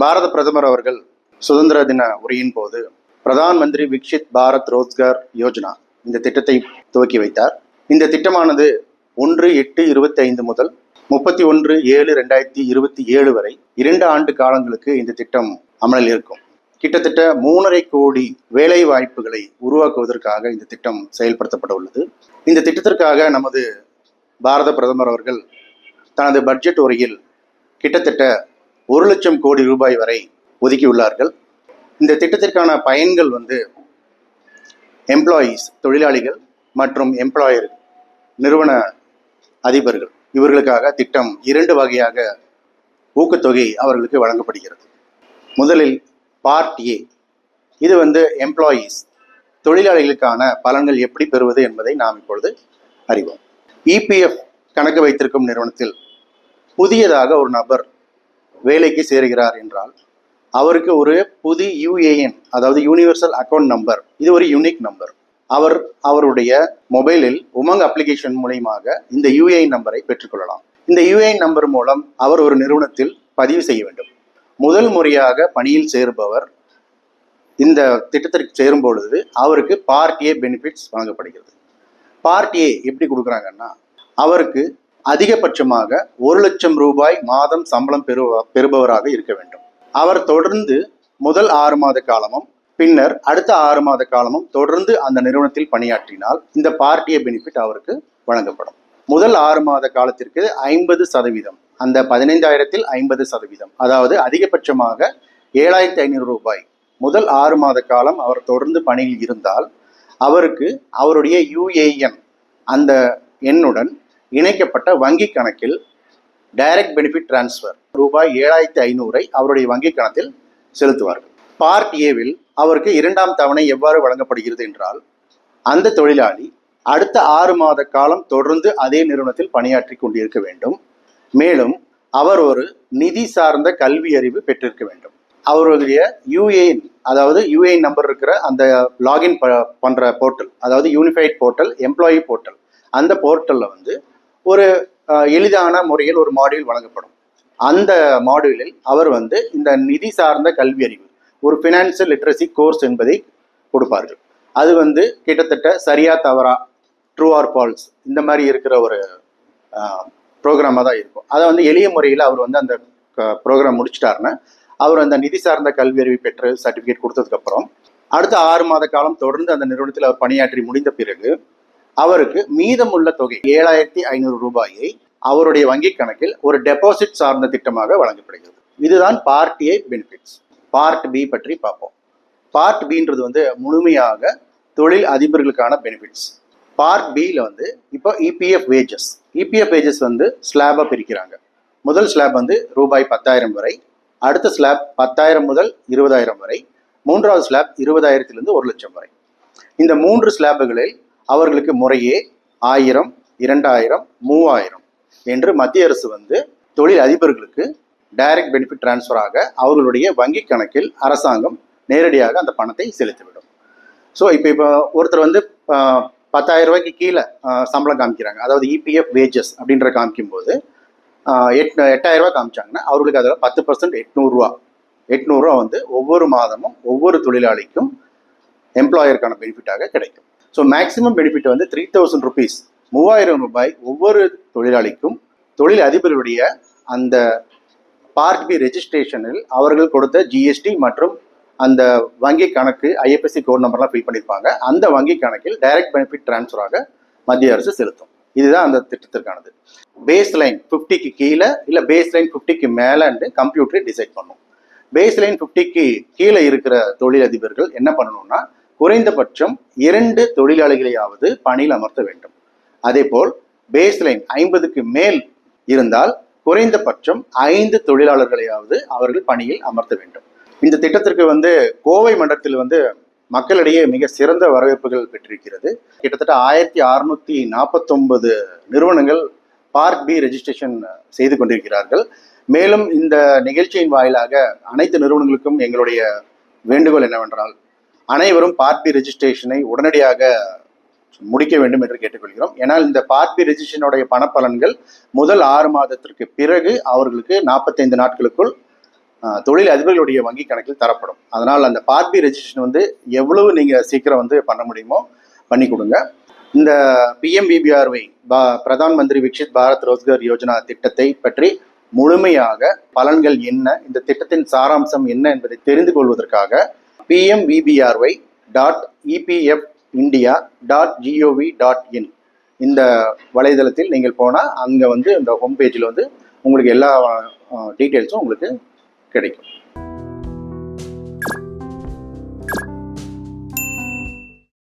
பாரத பிரதமர் அவர்கள் சுதந்திர தின உரையின் போது பிரதான் மந்திரி விக்ஷித் பாரத் ரோஸ்கார் யோஜனா இந்த திட்டத்தை துவக்கி வைத்தார். இந்த திட்டமானது ஒன்று எட்டு இருபத்தி ஐந்து முதல் முப்பத்தி ஒன்று ஏழு ரெண்டாயிரத்தி இருபத்தி ஏழு வரை இரண்டு ஆண்டு காலங்களுக்கு இந்த திட்டம் அமலில் இருக்கும். கிட்டத்தட்ட மூணரை கோடி வேலை வாய்ப்புகளை உருவாக்குவதற்காக இந்த திட்டம் செயல்படுத்தப்பட உள்ளது இந்த திட்டத்திற்காக நமது பாரத பிரதமர் அவர்கள் தனது பட்ஜெட் உரையில் கிட்டத்தட்ட ஒரு லட்சம் கோடி ரூபாய் வரை ஒதுக்கியுள்ளார்கள். இந்த திட்டத்திற்கான பயன்கள் வந்து எம்ப்ளாயீஸ் தொழிலாளிகள் மற்றும் எம்ப்ளாயர் நிறுவன அதிபர்கள். இவர்களுக்காக திட்டம் இரண்டு வகையாக ஊக்கத்தொகை அவர்களுக்கு வழங்கப்படுகிறது. முதலில் பார்ட் ஏ இது வந்து எம்ப்ளாயீஸ் தொழிலாளிகளுக்கான பலன்கள் எப்படி பெறுவது என்பதை நாம் இப்பொழுது அறிவோம். இபிஎஃப் கணக்கு வைத்திருக்கும் நிறுவனத்தில் புதியதாக ஒரு நபர் வேலைக்கு சேருகிறார் என்றால் அவருக்கு ஒரு புது யுஏஎன் அதாவது யூனிவர்சல் அக்கௌண்ட் நம்பர் இது ஒரு யூனிக் நம்பர் அவர் அவருடைய மொபைலில் உமங் அப்ளிகேஷன் மூலியமாக இந்த யுஏஎன் நம்பரை பெற்றுக்கொள்ளலாம். இந்த யுஏஎன் நம்பர் மூலம் அவர் ஒரு நிறுவனத்தில் பதிவு செய்ய வேண்டும். முதல் முறையாக பணியில் சேருபவர் இந்த திட்டத்திற்கு சேரும் பொழுது அவருக்கு பார்ட் ஏ பெனிஃபிட்ஸ் வழங்கப்படுகிறது. பார்ட் ஏ எப்படி கொடுக்குறாங்கன்னா அவருக்கு அதிகபட்சமாக ஒரு லட்சம் ரூபாய் மாதம் சம்பளம் பெறு பெறுபவராக இருக்க வேண்டும். அவர் தொடர்ந்து முதல் ஆறு மாத காலமும் பின்னர் அடுத்த ஆறு மாத காலமும் தொடர்ந்து அந்த நிறுவனத்தில் பணியாற்றினால் இந்த பார்ட்டிய பெனிஃபிட் அவருக்கு வழங்கப்படும். முதல் ஆறு மாத காலத்திற்கு ஐம்பது சதவீதம் அந்த பதினைந்தாயிரத்தில் ஐம்பது சதவீதம் அதாவது அதிகபட்சமாக ஏழாயிரத்தி ஐநூறு ரூபாய் முதல் ஆறு மாத காலம் அவர் தொடர்ந்து பணியில் இருந்தால் அவருக்கு அவருடைய யுஏஎன் அந்த எண்ணுடன் இணைக்கப்பட்ட வங்கி கணக்கில் டைரக்ட் பெனிஃபிட் டிரான்ஸ்ஃபர் ரூபாய் ஏழாயிரத்தி ஐநூறை அவருடைய வங்கி கணக்கில் செலுத்துவார்கள். பார்ட் ஏவில் அவருக்கு இரண்டாம் தவணை எவ்வாறு வழங்கப்படுகிறது என்றால் அந்த தொழிலாளி அடுத்த ஆறு மாத காலம் தொடர்ந்து அதே நிறுவனத்தில் பணியாற்றி கொண்டிருக்க வேண்டும். மேலும் அவர் ஒரு நிதி சார்ந்த கல்வி அறிவு பெற்றிருக்க வேண்டும். அவருடைய யூஏஎன் அதாவது யுஏஎன் நம்பர் இருக்கிற அந்த லாகின் ப பண்ணுற போர்ட்டல் அதாவது யூனிஃபைட் போர்ட்டல் எம்ப்ளாயி போர்ட்டல் அந்த போர்ட்டலில் வந்து ஒரு எளிதான முறையில் ஒரு மாடியூல் வழங்கப்படும். அந்த மாடியூலில் அவர் வந்து இந்த நிதி சார்ந்த கல்வி அறிவு ஒரு ஃபினான்சியல் லிட்ரஸி கோர்ஸ் என்பதை கொடுப்பார்கள். அது வந்து கிட்டத்தட்ட சரியா தவறா ட்ரூ ஆர் ஃபால்ஸ் இந்த மாதிரி இருக்கிற ஒரு ப்ரோக்ராமாக தான் இருக்கும். அதை வந்து எளிய முறையில் அவர் வந்து அந்த ப்ரோக்ராம் முடிச்சிட்டாருன்னா அவர் அந்த நிதி சார்ந்த கல்வி அறிவு பெற்று சர்டிஃபிகேட் கொடுத்ததுக்கப்புறம் அடுத்த ஆறு மாத காலம் தொடர்ந்து அந்த நிறுவனத்தில் அவர் பணியாற்றி முடிந்த பிறகு அவருக்கு மீதமுள்ள தொகை ஏழாயிரத்தி ஐநூறு ரூபாயை அவருடைய வங்கி கணக்கில் ஒரு டெபாசிட் சார்ந்த திட்டமாக வழங்கப்படுகிறது. இதுதான் part A benefits part B பற்றி பார்ப்போம். பார்ட் பின்றது வந்து முழுமையாக தொழில் அதிபர்களுக்கான பெனிஃபிட்ஸ் பார்ட் பியில் வந்து இப்போ இபிஎஃப் வேஜஸ் இபிஎஃப் வேஜஸ் வந்து ஸ்லாபாக பிரிக்கிறாங்க. முதல் ஸ்லாப் வந்து ரூபாய் பத்தாயிரம் வரை அடுத்த ஸ்லாப் பத்தாயிரம் முதல் இருபதாயிரம் வரை மூன்றாவது ஸ்லாப் இருபதாயிரத்திலிருந்து ஒரு லட்சம் வரை. இந்த மூன்று ஸ்லாபுகளில் அவர்களுக்கு முறையே ஆயிரம் இரண்டாயிரம் மூவாயிரம் என்று மத்திய அரசு வந்து தொழில் அதிபர்களுக்கு டைரக்ட் பெனிஃபிட் டிரான்ஸ்ஃபராக அவர்களுடைய வங்கி கணக்கில் அரசாங்கம் நேரடியாக அந்த பணத்தை செலுத்திவிடும். ஸோ இப்போ இப்போ ஒருத்தர் வந்து பத்தாயிரம் ரூபாய்க்கு கீழே சம்பளம் காமிக்கிறாங்க. அதாவது இபிஎஃப் வேஜஸ் அப்படின்ற காமிக்கும்போது எட் எட்டாயிரம் ரூபா காமிச்சாங்கன்னா அவர்களுக்கு அதில் பத்து பர்சன்ட் எட்நூறுரூவா எட்நூறுரூவா வந்து ஒவ்வொரு மாதமும் ஒவ்வொரு தொழிலாளிக்கும் எம்ப்ளாயருக்கான பெனிஃபிட்டாக கிடைக்கும். ஸோ மேக்ஸிமம் பெனிஃபிட் வந்து த்ரீ தௌசண்ட் ருபீஸ் மூவாயிரம் ரூபாய் ஒவ்வொரு தொழிலாளிக்கும் தொழில் அதிபருடைய அந்த பார்ட் பி ரெஜிஸ்ட்ரேஷனில் அவர்கள் கொடுத்த ஜிஎஸ்டி மற்றும் அந்த வங்கி கணக்கு ஐஎஃப்எஸ்சி கோட் நம்பர்லாம் ஃபில் பண்ணியிருப்பாங்க. அந்த வங்கி கணக்கில் டைரக்ட் பெனிஃபிட் டிரான்ஸ்ஃபராக மத்திய அரசு செலுத்தும். இதுதான் அந்த திட்டத்திற்கானது. பேஸ் லைன் ஃபிஃப்டிக்கு கீழே இல்லை பேஸ் லைன் ஃபிஃப்டிக்கு மேலேன்னு கம்ப்யூட்டரை டிசைட் பண்ணும். பேஸ் லைன் ஃபிஃப்டிக்கு கீழே இருக்கிற தொழிலதிபர்கள் என்ன பண்ணணும்னா குறைந்தபட்சம் இரண்டு தொழிலாளிகளையாவது பணியில் அமர்த்த வேண்டும். அதேபோல் பேஸ்லைன் ஐம்பதுக்கு மேல் இருந்தால் குறைந்தபட்சம் ஐந்து தொழிலாளர்களையாவது அவர்கள் பணியில் அமர்த்த வேண்டும். இந்த திட்டத்திற்கு வந்து கோவை மண்டலத்தில் வந்து மக்களிடையே மிக சிறந்த வரவேற்புகள் பெற்றிருக்கிறது. கிட்டத்தட்ட ஆயிரத்தி அறுநூத்தி நாற்பத்தொன்பது நிறுவனங்கள் பார்க் பி ரெஜிஸ்ட்ரேஷன் செய்து கொண்டிருக்கிறார்கள். மேலும் இந்த நிகழ்ச்சியின் வாயிலாக அனைத்து நிறுவனங்களுக்கும் எங்களுடைய வேண்டுகோள் என்னவென்றால் அனைவரும் பார்ட் பி ரெஜிஸ்ட்ரேஷனை உடனடியாக முடிக்க வேண்டும் என்று கேட்டுக்கொள்கிறோம். ஏன்னால் இந்த பார்ட் பி ரெஜிஸ்ட்ரேஷனுடைய பணப்பலன்கள் முதல் ஆறு மாதத்திற்கு பிறகு அவர்களுக்கு நாற்பத்தைந்து நாட்களுக்குள் தொழில் அதிபர்களுடைய வங்கி கணக்கில் தரப்படும். அதனால் அந்த பார்ட்டி ரெஜிஸ்ட்ரேஷன் வந்து எவ்வளவு நீங்கள் சீக்கிரம் வந்து பண்ண முடியுமோ பண்ணி கொடுங்க. இந்த பிஎம்பிபிஆர்ஒய் பா பிரதான் மந்திரி விக்ஷித் பாரத் ரோஸ்கர் யோஜனா திட்டத்தை பற்றி முழுமையாக பலன்கள் என்ன இந்த திட்டத்தின் சாராம்சம் என்ன என்பதை தெரிந்து கொள்வதற்காக PMVBRY dot EPF India dot GOV dot in இந்த வலைதளத்தில் நீங்கள் போனால் அங்கே வந்து இந்த ஹோம் பேஜில் வந்து உங்களுக்கு எல்லா டீட்டெயில்ஸும் உங்களுக்கு கிடைக்கும்.